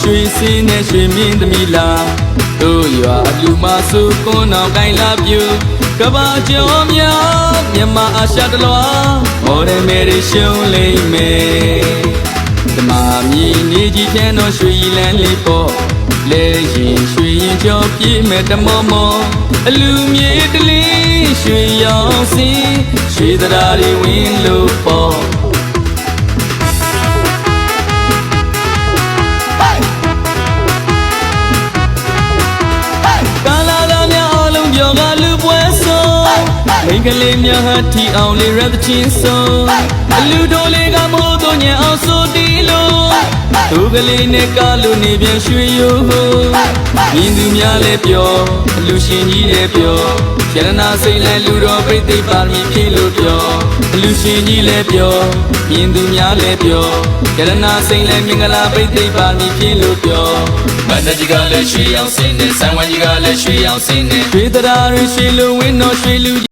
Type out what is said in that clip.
ရွှေစင်းနဲ့ရွှေမင်းသမီးလာတို့ရွာလူမစုကွန်းအောင်ကိုင်းလာပြူကဘာကျော်များမြန်မာအာရှတလွာမော်ဒယ်မေရီရှုံးလိမ့်မယ်ဓမ္မမြည်နေကြီးချမ်းတော်ရွှေလန်းလေးပေါ့လဲရင်ရွှေရင်ကျော်ပြည့်မဲ့တမောမောအလူမြေတလေးရွှေရောင်စင်းရွှေသရာတွေဝင်လို့ပေါ့ ကလေးများဟာထီအောင်လေးရသချင်းဆုံးအလူတို့လေးကမိုးတို့ညံအောင်ဆိုတီလို့သူကလေးနဲ့ကားလို့နေပြန်ရွှေရိုးမြင်သူများလည်းပြောအလူရှင်ကြီးလည်းပြောရတနာစိတ်လည်းလူတော်ပြိသိပါမည်ဖြစ်လို့ပြောအလူရှင်ကြီးလည်းပြောမြင်သူများလည်းပြောရတနာစိတ်လည်းမင်္ဂလာပြိသိပါမည်ဖြစ်လို့ပြောမန္တကြီးကလည်းရွှေအောင်စင်းနဲ့ဆံဝိုင်းကြီးကလည်းရွှေအောင်စင်းနဲ့ရွှေတရားတွေရွှေလူဝင်းတော်ရွှေလူ